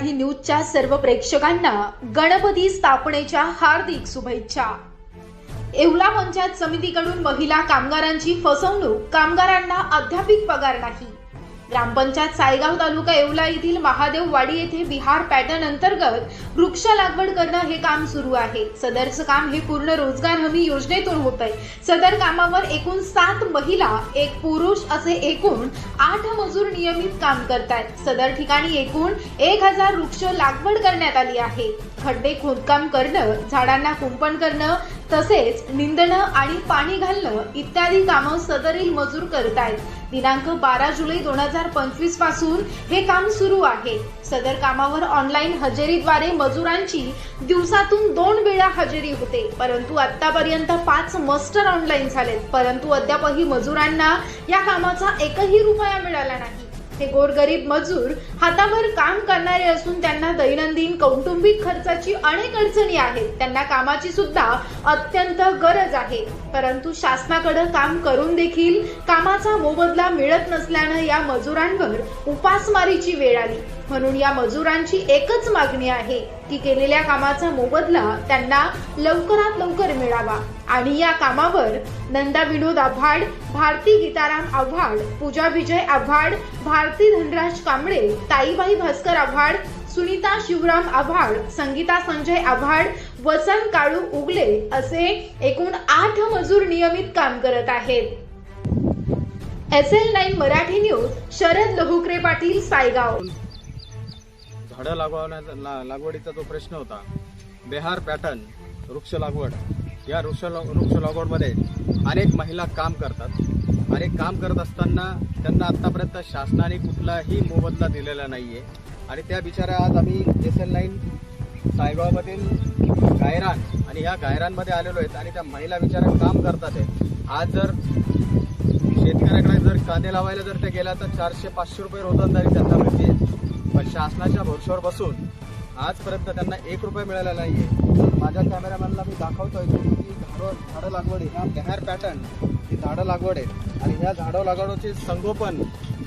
मराठी न्यूजच्या सर्व प्रेक्षकांना गणपती स्थापनेच्या हार्दिक शुभेच्छा. येवला पंचायत समितीकडून महिला कामगारांची फसवणूक. कामगारांना अध्यापिक पगार नाही. ग्रामपंचायत सायगाव तालुका येवला येथील महादेववाडी येथे बिहार पॅटर्न अंतर्गत वृक्ष लागवड करणं हे काम सुरू आहे. सदरचं काम हे पूर्ण रोजगार हमी योजनेतून होत आहे सदर कामावर एकूण सात महिला एक पुरुष असे एकूण आठ मजूर नियमित काम करतायत. सदर ठिकाणी एकूण एक हजार वृक्ष लागवड करण्यात आली आहे. खड्डे खोदकाम करणं झाडांना कुंपण करणं तसेच निंदणं आणि पाणी घालणं इत्यादी कामं सदरील मजूर करत आहेत दिनांक बारा जुलै दोन हजार पंचवीसपासून हे काम सुरू आहे. सदर कामावर ऑनलाईन हजेरीद्वारे मजुरांची दिवसातून दोन वेळा हजेरी होते. परंतु आतापर्यंत पाच मस्टर ऑनलाईन झालेत. परंतु अद्यापही मजुरांना या कामाचा एकही रुपया मिळाला नाही. हे गोरगरीब मजूर हातावर काम करणारे असून त्यांना दैनंदिन कौटुंबिक खर्चाची अनेक अडचणी आहेत. त्यांना कामाची सुद्धा अत्यंत गरज आहे. परंतु शासनाकडे काम करून देखील कामाचा मोबदला मिळत नसल्यानं या मजुरांवर उपासमारीची वेळ आली. म्हणून या मजुरांची एकच मागणी आहे की केलेल्या कामाचा मोबदला त्यांना लवकरात लवकर मिळावा. आणि या कामावर नंदा विनोद आव्हाड भारती गीताराम आव्हाड पूजा विजय आव्हाड भारती धनराज कांबळे ताईबाई भास्कर आव्हाड सुनीता शिवराम आव्हाड संगीता संजय आव्हाड वसंत काळू उगले असे एकूण आठ मजूर नियमित काम करत आहेत. S L nine Marathi news Sharad Lahukare Patil Saigaon. झाडं लागवण्याचा ला- लागवडीचा जो प्रश्न होता बिहार पॅटर्न वृक्ष लागवड. या वृक्ष वृक्ष लागवडमध्ये अनेक महिला काम करतात. आणि काम करत असताना त्यांना आत्तापर्यंत शासनाने कुठलाही मोबदला दिलेला नाही आहे आणि त्या बिचाऱ्या आज आम्ही एस एल नाईन सायगावमधील गायरान आणि या गायरांमध्ये आलेलो आहेत आणि त्या महिला बिचाऱ्या काम करतात आहेत. आज जर शेतकऱ्याकडे जर कांदे लावायला जर ते गेल्या तर चारशे पाचशे रुपये रोजंदारी त्यांना मिळते शासनाच्या भरोश्यावर बसून आजपर्यंत त्यांना एक रुपया मिळाला आहे माझ्या कॅमेरामॅनला मी दाखवतोय की झाडं झाडं लागवड ह्या बिहार पॅटर्न ही झाडं लागवड आहे. आणि ह्या झाडं लागवडीचे संगोपन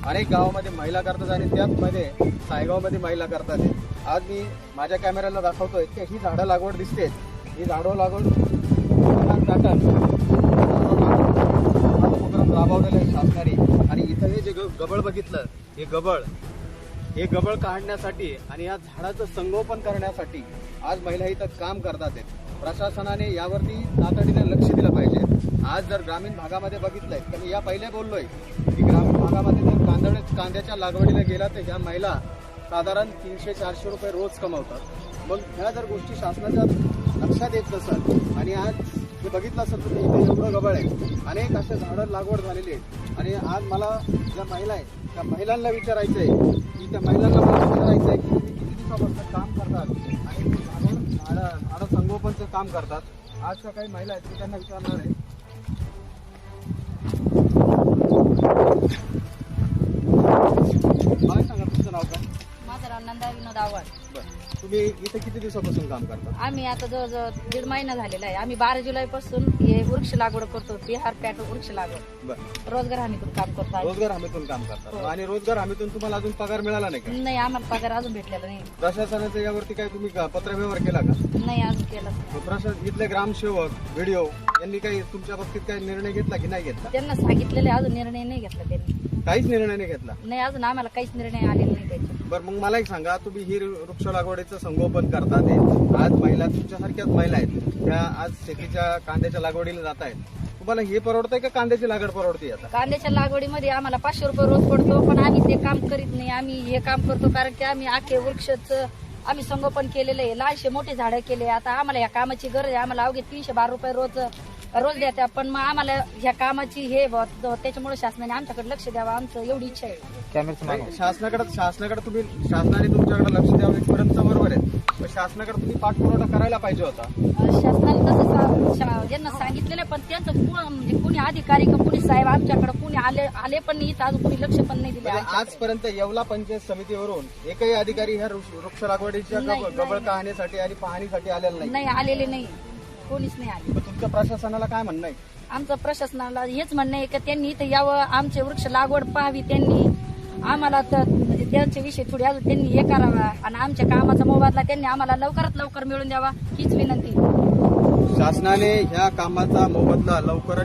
अनेक गावामध्ये महिला करतात आणि त्याचमध्ये सायगावमध्ये महिला करतात. आज मी माझ्या कॅमेऱ्याला दाखवतोय की ही झाडं लागवड दिसते. ही झाडं लागवड पॅटर्न उपक्रम राबवलेला आहे शासनाने. आणि इथं हे जे गबळ बघितलं हे गबळ हे गबळ काढण्यासाठी आणि या झाडाचं संगोपन करण्यासाठी आज महिला इथं काम करतात आहेत. प्रशासनाने यावरती तातडीने लक्ष दिलं पाहिजे आज जर ग्रामीण भागामध्ये बघितलंय तर मी या पहिले बोललोय की ग्रामीण भागामध्ये जर कांदड कांद्याच्या लागवडीला गेला तर ह्या महिला साधारण तीनशे चारशे रुपये रोज कमवतात मग ह्या जर गोष्टी शासनाच्या लक्षात येत नसत आणि आज हे बघितलं असेल तुम्ही इथे एवढं गबळ आहे. अनेक असे झाडं लागवड झालेली आहेत. आणि आज मला ज्या महिला आहेत त्या महिलांना विचारायचं आहे की त्या महिलांना मला विचारायचं आहे की तुम्ही किती दिवसापासून काम करतात? आणि झाडं झाडं संगोपनचं काम करतात. आजच्या काही महिला आहेत त्यांना विचारणार आहे तुम्ही इथे किती दिवसापासून काम करता? आम्ही आता जवळजवळ दीड महिना झालेला आहे. आम्ही बारा जुलै पासून हे वृक्ष लागवड करतो बिहार पॅट वृक्ष लागवड. बरं. रोजगार हमीतून काम करतो आम्ही. रोजगार हमीतून काम करतात हो. आणि रोजगार हमीतून तुम्हाला अजून पगार मिळाला नाही का? नाही आम्हाला पगार अजून भेटलेला नाही. प्रशासनाच्या यावरती काय तुम्ही का- पत्रव्यवहार केला का? नाही अजून केलं मग प्रशासन इथले ग्रामसेवक व्हिडिओ यांनी काही तुमच्या बाबतीत काही निर्णय घेतला की नाही घेतला? त्यांना सांगितलेले अजून निर्णय नाही घेतला त्यांनी. काहीच निर्णय नाही घेतला? नाही अजून आम्हाला काहीच निर्णय आलेला नाही त्याचे बरं मग मला एक सांगा तुम्ही ही वृक्ष लागवडीचं संगोपन करता ते आज महिला तुमच्यासारख्याच महिला आहेत. त्या आज शेतीच्या कांद्याच्या लागवडीला जात आहेत. तुम्हाला हे परवडतंय का कांद्याची लागवड परवडते आता? कांद्याच्या लागवडीमध्ये आम्हाला पाचशे रुपये रोज पडतो पण आम्ही ते काम करीत नाही. आम्ही हे काम करतो कारण की आम्ही आखे वृक्षच आम्ही संगोपन केलेलं आहे. लहानशे मोठे झाडं केले. आता आम्हाला या कामाची गरज आहे. आम्हाला अवघे तीनशे बारा रुपये रोज रोज देत्या पण मग आम्हाला ह्या कामाची हे ब- त्याच्यामुळे शासनाने आमच्याकडे लक्ष द्यावं आमचं एवढी इच्छा आहे. नाही, शासनाकडे शासनाकडे तुम्ही शासनाने तुमच्याकडे लक्ष द्यावं इथपर्यंत बरोबर आहे. पण शासनाकडे तुम्ही पाठपुरावा करायला पाहिजे होता. शासनाने तसं सा- शा- यांना सांगितलेलं आहे, पण त्यांचं कोण- म्हणजे कोणी अधिकारी का कोणी साहेब आमच्याकडे कोणी आले आले पण नाही इथं अजून कोणी लक्ष पण नाही दिले म्हणजे. आजपर्यंत येवला पंचायत समितीवरून एकही अधिकारी ह्या वृक्ष वृक्ष लागवडीच्या नाही, गब- गबळ नाही. काहण्यासाठी आणि पाहणीसाठी आलेला नाही. नाही आलेले नाही. कोणीच नाही आले. तुमच्या प्रशासनाला काय म्हणणं आहे? आमचं प्रशासनाला हेच म्हणणं आहे की त्यांनी इथं यावं आमचे वृक्ष लागवड पाहावी त्यांनी. आम्हाला तर म्हणजे त्यांच्याविषयी थोडी अजून त्यांनी हे करावा. आणि आमच्या कामाचा मोबदला त्यांनी आम्हाला लवकरात लवकर मिळून द्यावा हीच विनंती शासनाने ह्या कामाचा मोबदला लवकरात